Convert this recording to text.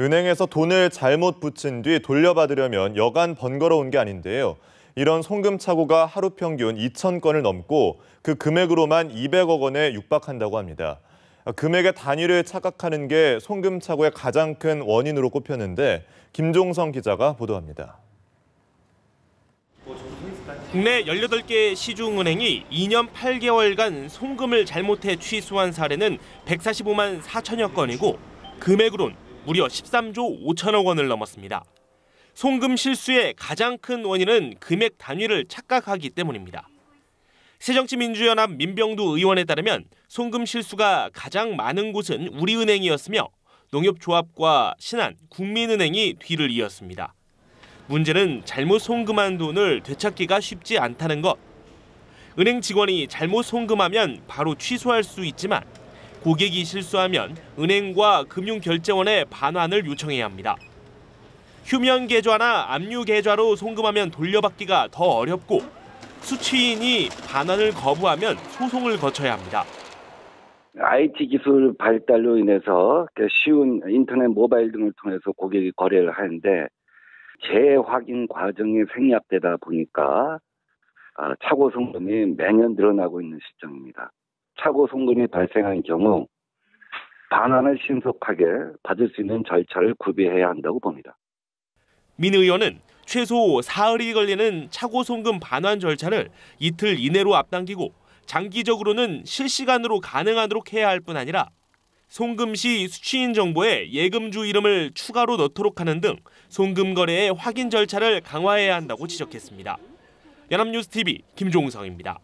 은행에서 돈을 잘못 붙인 뒤 돌려받으려면 여간 번거로운 게 아닌데요. 이런 송금 착오가 하루 평균 2천 건을 넘고 그 금액으로만 200억 원에 육박한다고 합니다. 금액의 단위를 착각하는 게 송금 착오의 가장 큰 원인으로 꼽혔는데 김종성 기자가 보도합니다. 국내 18개 시중은행이 2년 8개월간 송금을 잘못해 취소한 사례는 145만 4천여 건이고 금액으론 무려 13조 5천억 원을 넘었습니다. 송금 실수의 가장 큰 원인은 금액 단위를 착각하기 때문입니다. 새정치민주연합 민병두 의원에 따르면 송금 실수가 가장 많은 곳은 우리은행이었으며 농협조합과 신한, 국민은행이 뒤를 이었습니다. 문제는 잘못 송금한 돈을 되찾기가 쉽지 않다는 것. 은행 직원이 잘못 송금하면 바로 취소할 수 있지만 고객이 실수하면 은행과 금융결제원에 반환을 요청해야 합니다. 휴면 계좌나 압류 계좌로 송금하면 돌려받기가 더 어렵고 수취인이 반환을 거부하면 소송을 거쳐야 합니다. IT 기술 발달로 인해서 쉬운 인터넷 모바일 등을 통해서 고객이 거래를 하는데 재확인 과정이 생략되다 보니까 아, 차고 송금이 매년 늘어나고 있는 시점입니다. 차고 송금이 발생한 경우 반환을 신속하게 받을 수 있는 절차를 구비해야 한다고 봅니다. 민 의원은 최소 사흘이 걸리는 차고 송금 반환 절차를 이틀 이내로 앞당기고 장기적으로는 실시간으로 가능하도록 해야 할 뿐 아니라 송금 시 수취인 정보에 예금주 이름을 추가로 넣도록 하는 등 송금 거래의 확인 절차를 강화해야 한다고 지적했습니다. 연합뉴스 TV 김종성입니다.